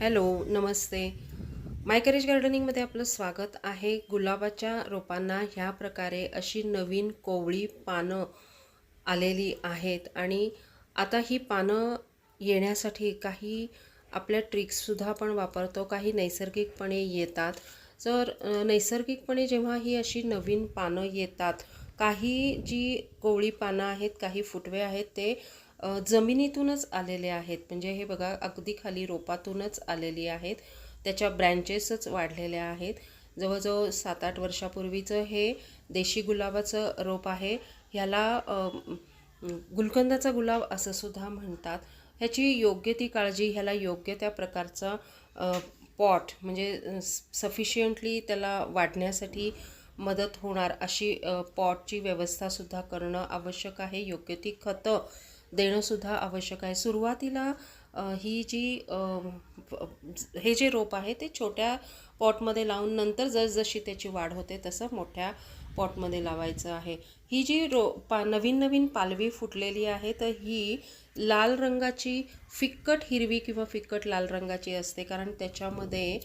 Hello नमस्ते. मायकरेज गार्डनिंगमध्ये आपलं स्वागत आहे. गुलाबाच्या रोपांना ह्या प्रकारे अशी नवीन कोवळी पानं आलेली आहेत आणि आता ही पानं येण्यासाठी काही आपल्या ट्रिक्ससुद्धा आपण वापरतो. काही नैसर्गिकपणे येतात. जर नैसर्गिकपणे जेव्हा ही अशी नवीन पानं येतात काही जी कोवळी पानं आहेत काही फुटवे आहेत ते जमिनीतूनच आलेले आहेत. म्हणजे हे बघा अगदी खाली रोपातूनच आलेली आहेत. त्याच्या ब्रँचेसच वाढलेल्या आहेत. जवळजवळ सात आठ वर्षापूर्वीचं हे देशी गुलाबाचं रोप आहे. ह्याला गुलकंदाचा गुलाब असं सुद्धा म्हणतात. ह्याची योग्य ती काळजी ह्याला योग्य त्या प्रकारचा पॉट म्हणजे सफिशियंटली त्याला वाढण्यासाठी मदत होणार अशी पॉटची व्यवस्थासुद्धा करणं आवश्यक आहे. योग्य ती खतं देणंसुद्धा आवश्यक आहे. सुरुवातीला ही जी हे जे रोप आहे ते छोट्या पॉटमध्ये लावून नंतर जसजशी त्याची वाढ होते तसं मोठ्या पॉटमध्ये लावायचं आहे. ही जी रो पा नवीन नवीन पालवी फुटलेली आहे तर ही लाल रंगाची फिक्कट हिरवी किंवा फिक्कट लाल रंगाची असते कारण त्याच्यामध्ये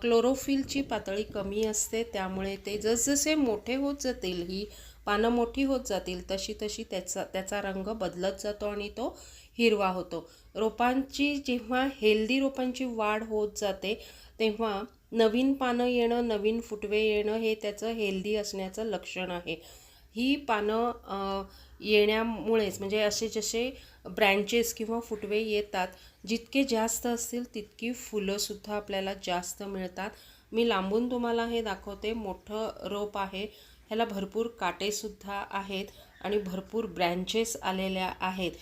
क्लोरोफिलची पातळी कमी असते त्यामुळे ते जसजसे मोठे होत जातील ही पानं मोठी होत जातील तशी तशी त्याचा त्याचा रंग बदलत जातो आणि तो हिरवा होतो. रोपांची जेव्हा हेल्दी रोपांची वाढ होत जाते तेव्हा नवीन पानं येणं नवीन फुटवे येणं हे त्याचं हेल्दी असण्याचं लक्षण आहे. ही पानं येण्यामुळेच म्हणजे असे जसे ब्रँचेस किंवा फुटवे येतात जितके जास्त असतील तितकी फुलंसुद्धा आपल्याला जास्त मिळतात. मी लांबून तुम्हाला हे दाखवते मोठं रोप आहे. ह्याला भरपूर काटेसुद्धा आहेत आणि भरपूर ब्रँचेस आलेल्या आहेत.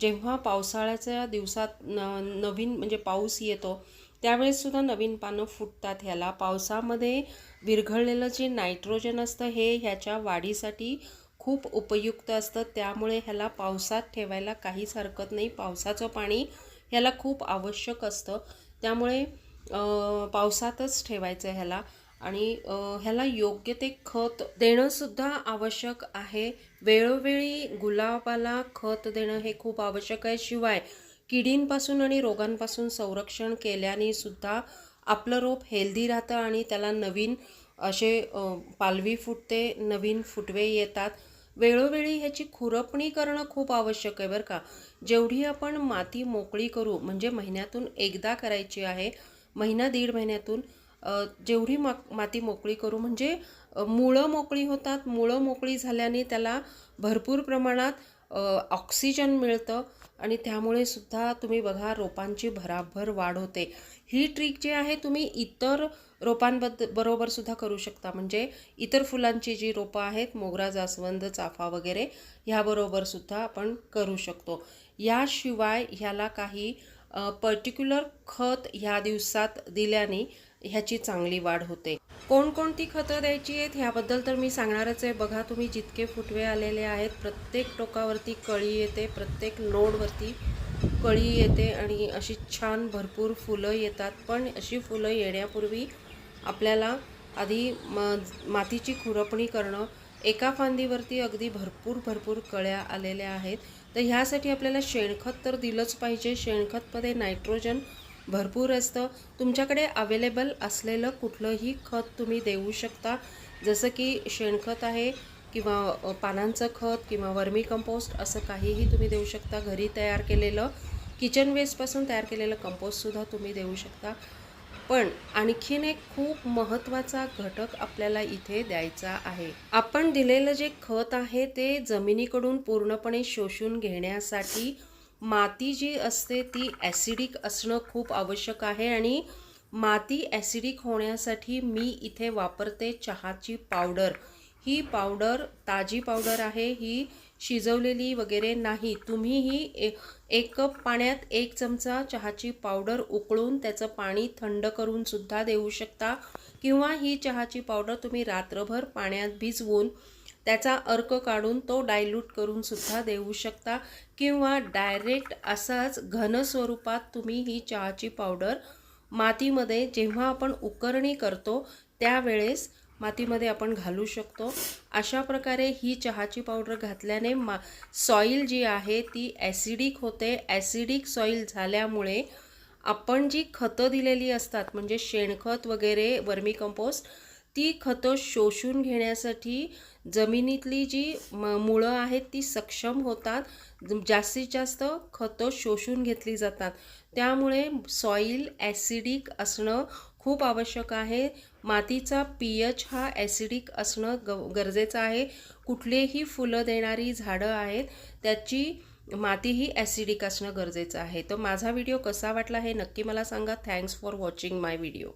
जेव्हा पावसाळ्याच्या दिवसात न नवीन म्हणजे पाऊस येतो त्यावेळेससुद्धा नवीन पानं फुटतात ह्याला. पावसामध्ये विरघळलेलं जे नायट्रोजन असतं हे ह्याच्या वाढीसाठी खूप उपयुक्त असतं. त्यामुळे ह्याला पावसात ठेवायला काहीच हरकत नाही. पावसाचं पाणी ह्याला खूप आवश्यक असतं. त्यामुळे पावसातच ठेवायचं ह्याला. आणि ह्याला योग्य ते खत देणंसुद्धा आवश्यक आहे. वेळोवेळी गुलाबाला खत देणं हे खूप आवश्यक आहे. शिवाय किडींपासून आणि रोगांपासून संरक्षण केल्याने सुद्धा आपलं रोप हेल्दी राहतं आणि त्याला नवीन असे पालवी फुटते नवीन फुटवे येतात. वेळोवेळी ह्याची खुरपणी करणं खूप आवश्यक आहे बरं का. जेवढी आपण माती मोकळी करू म्हणजे महिन्यातून एकदा करायची आहे महिना दीड महिन्यातून जेवढी मा माती मोकळी करू म्हणजे मुळं मोकळी होतात मुळं मोकळी झाल्याने त्याला भरपूर प्रमाणात ऑक्सिजन मिळतं आणि त्यामुळे सुद्धा तुम्ही बघा रोपांची भराभर वाढ होते. ही ट्रिक जी आहे तुम्ही इतर रोपांबद्द बरोबर सुद्धा करू शकता. म्हणजे इतर फुलांची जी रोपं आहेत मोगरा जास्वंद चाफा वगैरे ह्याबरोबर सुद्धा आपण करू शकतो. याशिवाय ह्याला काही पर्टिक्युलर खत ह्या दिवसात दिल्याने ह्याची चांगली वाढ होते. कोणकोणती खतं द्यायची आहेत ह्याबद्दल तर मी सांगणारच आहे. बघा तुम्ही जितके फुटवे आलेले आहेत प्रत्येक टोकावरती कळी येते प्रत्येक नोडवरती कळी येते आणि अशी छान भरपूर फुलं येतात. पण अशी फुलं येण्यापूर्वी आपल्याला आधी म मातीची खुरपणी करणं एका फांदीवरती अगदी भरपूर भरपूर कळ्या आलेल्या आहेत. तर ह्यासाठी आपल्याला शेणखत तर दिलंच पाहिजे. शेणखतमध्ये नायट्रोजन भरपूर असतं. तुमच्याकडे अवेलेबल असलेलं कुठलंही खत तुम्ही देऊ शकता. जसं की शेणखत आहे किंवा पानांचं खत किंवा वर्मी कंपोस्ट असं काहीही तुम्ही देऊ शकता. घरी तयार केलेलं किचन वेस्टपासून तयार केलेलं कंपोस्टसुद्धा तुम्ही देऊ शकता. पण आणखीन एक खूप महत्त्वाचा घटक आपल्याला इथे द्यायचा आहे. आपण दिलेलं जे खत आहे ते जमिनीकडून पूर्णपणे शोषून घेण्यासाठी माती जी असते ती ॲसिडिक असणं खूप आवश्यक आहे आणि माती ॲसिडिक होण्यासाठी मी इथे वापरते चहाची पावडर ही पावडर ताजी पावडर आहे ही शिजवलेली वगैरे नाही. तुम्ही ही ए एक कप पाण्यात एक चमचा चहाची पावडर उकळून त्याचं पाणी थंड करूनसुद्धा देऊ शकता किंवा ही चहाची पावडर तुम्ही रात्रभर पाण्यात भिजवून त्याचा अर्क काढून तो डायल्यूट करूनसुद्धा देऊ शकता किंवा डायरेक्ट असाच घन स्वरूपात तुम्ही ही चहाची पावडर मातीमध्ये जेव्हा आपण उकरणी करतो त्यावेळेस मातीमध्ये आपण घालू शकतो. अशा प्रकारे ही चहाची पावडर घातल्याने मा सॉईल जी आहे ती ॲसिडिक होते. ॲसिडिक सॉईल झाल्यामुळे आपण जी खतं दिलेली असतात म्हणजे शेणखत वगैरे वर्मी कंपोस्ट ती खतं शोषून घेण्यासाठी जमिनीतली जी म मुळं आहेत ती सक्षम होतात. जास्तीत जास्त खतं शोषून घेतली जातात. त्यामुळे सॉईल ॲसिडिक असणं खूप आवश्यक आहे. मातीचा पी एच हा ॲसिडिक असणं ग गरजेचं आहे. कुठलेही फुलं देणारी झाडं आहेत त्याची माती ही ॲसिडिक असणं गरजेचं आहे. तर माझा व्हिडिओ कसा वाटला हे नक्की मला सांगा. Thanks for watching my video